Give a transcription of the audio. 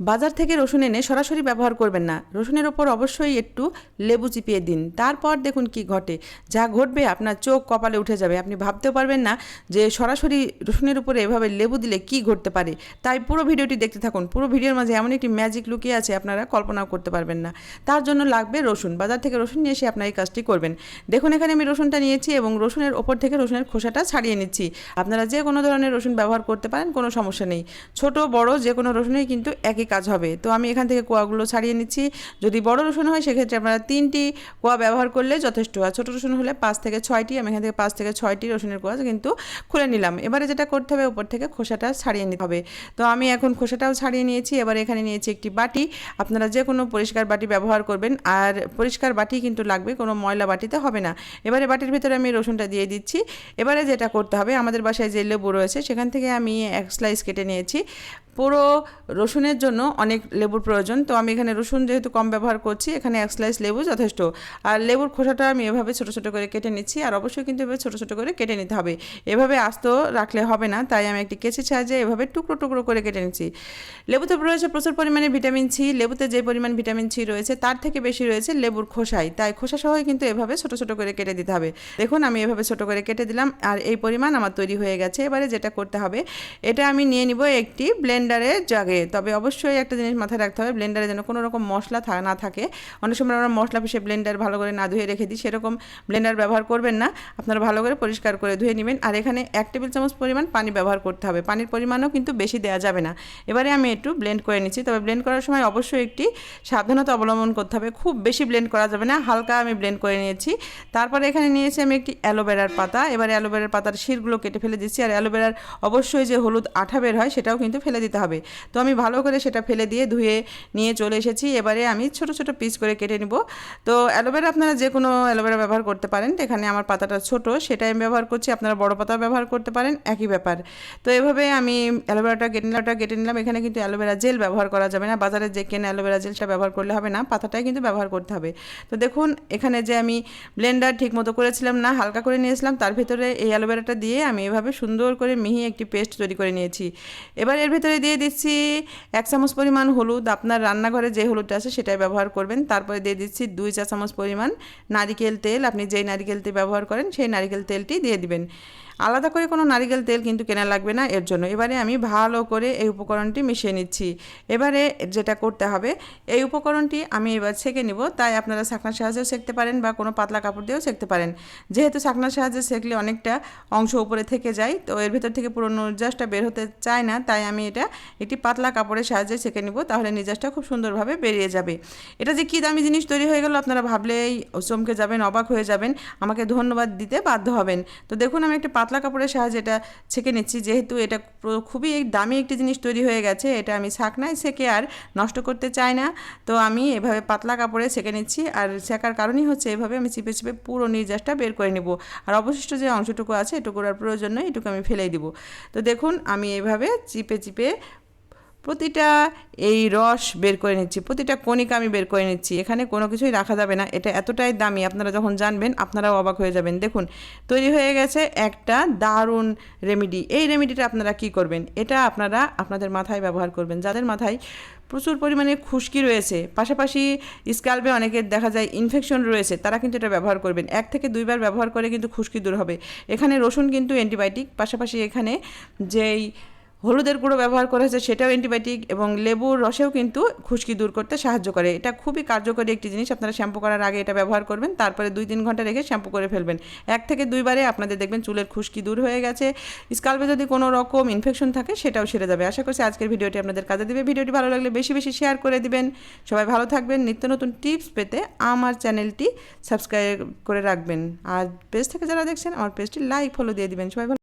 বাজার থেকে রসুন এনে সরাসরি ব্যবহার করবেন না। রসুনের ওপর অবশ্যই একটু লেবু চিপিয়ে দিন। তারপর দেখুন কি ঘটে। যা ঘটবে আপনার চোখ কপালে উঠে যাবে। আপনি ভাবতেও পারবেন না যে সরাসরি রসুনের উপরে এভাবে লেবু দিলে কি ঘটতে পারে। তাই পুরো ভিডিওটি দেখতে থাকুন। পুরো ভিডিওর মাঝে এমন একটি ম্যাজিক লুকিয়ে আছে, আপনারা কল্পনাও করতে পারবেন না। তার জন্য লাগবে রসুন। বাজার থেকে রসুন নিয়ে এসে আপনার এই কাজটি করবেন। দেখুন, এখানে আমি রসুনটা নিয়েছি এবং রসুনের ওপর থেকে রসুনের খোসাটা ছাড়িয়ে নিচ্ছি। আপনারা যে কোনো ধরনের রসুন ব্যবহার করতে পারেন, কোনো সমস্যা নেই। ছোট, বড় যে কোনো রসুনেই কিন্তু একই কাজ হবে? তো আমি এখান থেকে কোয়াগুলো ছাড়িয়ে নিচ্ছি। যদি বড় রসুন হয়, সেক্ষেত্রে আপনারা তিনটি কোয়া ব্যবহার করলে যথেষ্ট। আর ছোটো রসুন হলে পাঁচ থেকে ছয়টি, আমি এখান থেকে পাঁচ থেকে ছয়টি রসুনের কোয়া কিন্তু খুলে নিলাম। এবারে যেটা করতে হবে, উপর থেকে খোসাটা ছাড়িয়ে নিতে হবে। তো আমি এখন খোসাটাও ছাড়িয়ে নিয়েছি। এবার এখানে নিয়েছি একটি বাটি। আপনারা যে কোনো পরিষ্কার বাটি ব্যবহার করবেন। আর পরিষ্কার বাটি কিন্তু লাগবে, কোনো ময়লা বাটিতে হবে না। এবারে বাটির ভিতরে আমি রসুনটা দিয়ে দিচ্ছি। এবারে যেটা করতে হবে, আমাদের বাসায় যে লেবু রয়েছে, সেখান থেকে আমি এক স্লাইস কেটে নিয়েছি। পুরো রসুনের জন্য অনেক লেবুর প্রয়োজন। তো আমি এখানে রসুন যেহেতু কম ব্যবহার করছি, এখানে এক স্লাইস লেবু যথেষ্ট। আর লেবুর খোসাটা আমি এভাবে ছোটো ছোটো করে কেটে নিচ্ছি আর অবশ্যই কিন্তু এভাবে ছোটো ছোটো করে কেটে নিতে হবে। এভাবে আস্ত রাখলে হবে না, তাই আমি একটি কেচির সাহায্যে এভাবে টুকরো টুকরো করে কেটে নিচ্ছি। লেবুতে রয়েছে প্রচুর পরিমাণে ভিটামিন সি, লেবুতে যে পরিমাণ ভিটামিন সি রয়েছে তার থেকে বেশি রয়েছে লেবুর খোসায় তাই খোসা সহই কিন্তু এভাবে ছোটো ছোটো করে কেটে দিতে হবে। দেখুন আমি এভাবে ছোটো করে কেটে দিলাম আর এই পরিমাণ আমার তৈরি হয়ে গেছে। এবারে যেটা করতে হবে, এটা আমি নিয়ে নিব একটি ব্লেন্ডারের জাগে। তবে অবশ্যই একটা জিনিস মাথায় রাখতে হবে, ব্লেন্ডারে যেন কোনো রকম মশলা না থাকে। অনেক সময় আমরা মশলা পিষে ব্লেন্ডার ভালো করে না ধুয়ে রেখে দিই, সেরকম ব্লেন্ডার ব্যবহার করবেন না। আপনারা ভালো করে পরিষ্কার করে ধুয়ে নেবেন। আর এখানে এক টেবিল চামচ পরিমাণ পানি ব্যবহার করতে হবে। পানির পরিমাণও কিন্তু বেশি দেওয়া যাবে না। এবারে আমি একটু ব্লেন্ড করে নিচ্ছি। তবে ব্লেন্ড করার সময় অবশ্যই একটি সাবধানতা অবলম্বন করতে হবে। খুব বেশি ব্লেন্ড করা যাবে না, হালকা আমি ব্লেন্ড করে নিয়েছি। তারপরে এখানে নিয়েছি আমি একটি অ্যালোভেরার পাতা। এবারে অ্যালোভেরার পাতার শিরগুলো কেটে ফেলে দিচ্ছি। আর অ্যালোভেরার অবশ্যই যে হলুদ আঠা বের হয়, সেটাও কিন্তু ফেলে দিতে হবে। তো আমি ভালো করে সেটা ফেলে দিয়ে ধুয়ে নিয়ে চলে এসেছি। এবারে আমি ছোট ছোট পিস করে কেটে নিব। তো অ্যালোভেরা আপনারা যে কোনো অ্যালোভেরা ব্যবহার করতে পারেন। এখানে আমার পাতাটা ছোট, সেটাই আমি ব্যবহার করছি। আপনারা বড় পাতাও ব্যবহার করতে পারেন, একই ব্যাপার। তো এভাবে আমি অ্যালোভেরাটা কেটে নিলামটা কেটে নিলাম। এখানে কিন্তু অ্যালোভেরা জেল ব্যবহার করা যাবে না। বাজারে যে কেনা অ্যালোভেরা জেলটা ব্যবহার করলে হবে না। পাতাটাই কিন্তু ব্যবহার করতে হবে। তো দেখুন, এখানে যে আমি ব্লেন্ডার ঠিক মতো করেছিলাম না, হালকা করে নিয়েছিলাম, তার ভিতরে এই অ্যালোভেরাটা দিয়ে আমি এভাবে সুন্দর করে মিহি একটি পেস্ট তৈরি করে নিয়েছি। এবার এর ভিতরে দিয়ে দিচ্ছি এক চামচ পরিমাণ হলুদ। আপনার রান্নাঘরে যে হলুদটা আছে সেটাই ব্যবহার করবেন। তারপরে দিয়ে দিচ্ছি দুই চা চামচ পরিমাণ নারিকেল তেল। আপনি যেই নারিকেল তেল ব্যবহার করেন সেই নারিকেল তেলটি দিয়ে দিবেন। আলাদা করে কোনো নারিকেল তেল কিন্তু কেনা লাগবে না, এর জন্য। এবারে আমি ভালো করে এই উপকরণটি মিশিয়ে নিচ্ছি। এবারে যেটা করতে হবে, এই উপকরণটি আমি এবার ছেঁকে নিব, তাই আপনারা শাকনার সাহায্যেও সেঁকতে পারেন বা কোনো পাতলা কাপড় দিয়েও সেঁকতে পারেন। যেহেতু শাকনার সাহায্যে সেঁকলে অনেকটা অংশ উপরে থেকে যায়, তো এর ভেতর থেকে পুরো নির্যাসটা বের হতে চায় না, তাই আমি এটা একটি পাতলা কাপড়ের সাহায্যে সেঁকে নিব, তাহলে নির্যাসটা খুব সুন্দরভাবে বেরিয়ে যাবে। এটা যে কী দামি জিনিস তৈরি হয়ে গেল, আপনারা ভাবলেই চমকে যাবেন, অবাক হয়ে যাবেন, আমাকে ধন্যবাদ দিতে বাধ্য হবেন। তো দেখুন, আমি একটা পাতলা কাপড়ের সাহায্যে এটা ছেঁকে নিচ্ছি। যেহেতু এটা খুবই দামি একটি জিনিস তৈরি হয়ে গেছে, এটা আমি ছাকনায় ছেঁকে আর নষ্ট করতে চাই না। তো আমি এভাবে পাতলা কাপড়ে ছেঁকে নিচ্ছি আর ছেঁকার কারণই হচ্ছে এভাবে আমি চিপে চিপে পুরো নির্যাসটা বের করে নেব। আর অবশিষ্ট যে অংশটুকু আছে এটুকুর আর প্রয়োজন নয় এটুকু আমি ফেলে দিব। তো দেখুন, আমি এভাবে চিপে চিপে প্রতিটা এই রস বের করে নিচ্ছি, প্রতিটা কণিকা আমি বের করে নিচ্ছি, এখানে কোনো কিছুই রাখা যাবে না, এটা এতটাই দামি, আপনারা যখন জানবেন আপনারাও অবাক হয়ে যাবেন। দেখুন, তৈরি হয়ে গেছে একটা দারুণ রেমেডি এই রেমেডিটা আপনারা কি করবেন? এটা আপনারা আপনাদের মাথায় ব্যবহার করবেন, যাদের মাথায় প্রচুর পরিমাণে খুশকি রয়েছে, পাশাপাশি স্কাল্পে অনেকের দেখা যায় ইনফেকশন রয়েছে, তারা কিন্তু এটা ব্যবহার করবেন। এক থেকে দুইবার ব্যবহার করে কিন্তু খুশকি দূর হবে। এখানে রসুন কিন্তু অ্যান্টিবায়োটিক পাশাপাশি এখানে যেই হলুদের গুঁড়ো ব্যবহার করা হয়েছে, সেটাও অ্যান্টিবায়োটিক এবং লেবুর রসেও কিন্তু খুশকি দূর করতে সাহায্য করে। এটা খুবই কার্যকরী একটি জিনিস, আপনারা শ্যাম্পু করার আগে এটা ব্যবহার করবেন, তারপরে দুই তিন ঘণ্টা রেখে শ্যাম্পু করে ফেলবেন। এক থেকে দুইবারে আপনাদের দেখবেন চুলের খুশকি দূর হয়ে গেছে। স্কাল্পে যদি কোনো রকম ইনফেকশন থাকে, সেটাও সেরে যাবে। আশা করছি আজকের ভিডিওটি আপনাদের কাজে দেবে। ভিডিওটি ভালো লাগলে বেশি বেশি শেয়ার করে দিবেন। সবাই ভালো থাকবেন। নিত্য নতুন টিপস পেতে আমার চ্যানেলটি সাবস্ক্রাইব করে রাখবেন। আর পেজ থেকে যারা দেখছেন, আমার পেজটি লাইক ফলো দিয়ে দিবেন। সবাই